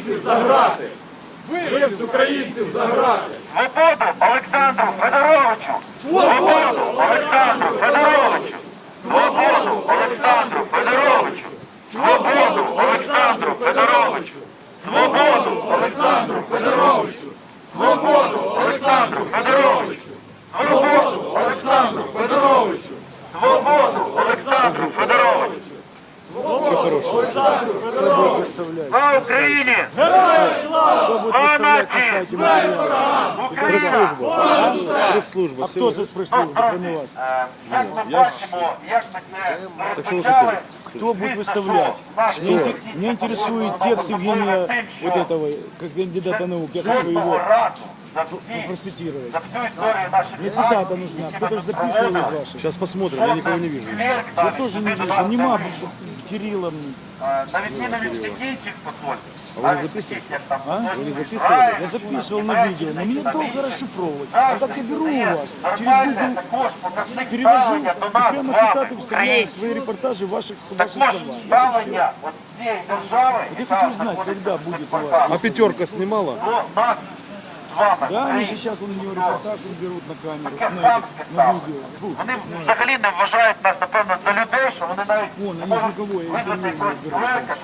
українців за грати! Вивіз українців за грати! Свободу Олександру Федоровичу! Свободу Олександру Федоровичу! Свободу Олександру Федоровичу! Свободу Олександру Федоровичу! Свободу Олександру Федоровичу! Свободу Олександру Федоровичу! Свободу Слава Україні! Слава нації! Україна! Пресс-служба. А хто це з прес-служби, кроме вас? Е, Як ми бачимо, як ми це розпочали, Кто будет выставлять? Мне, инте- меня интересует текст Евгения вот этого, как кандидата наук. Я хочу его разу за всі, процитировать. за всю історію нашої Мне цитата нужна. Кто-то же записывал из ваших. Сейчас посмотрим, я никого не вижу. Я тоже не вижу. Нема Кирилла. На відміну від всіх інших посольств. А ви не навіть записуєте? таких, як там А? посольство Ви не записували? Ізраїлю, Я записывал на видео, но мне долго расшифровывать. Наш Я так и беру у є вас. Через нормальне Google також показник перевожу ставлення и до нас прямо з вами, цитаты вставляю в українців. свои репортажи ваших, ваших Також слова. Это всё. ставлення от цієї держави, Я яка хочу знать, знаходиться когда під будет у вас. Форсажем, А пятерка снимала? Да, они сейчас у нього репортаж зберуть на камеру. на видео. Они Вони взагалі не вважають нас, напевно, за людей, що вони навіть О, на можуть низникової, я думаю, визвати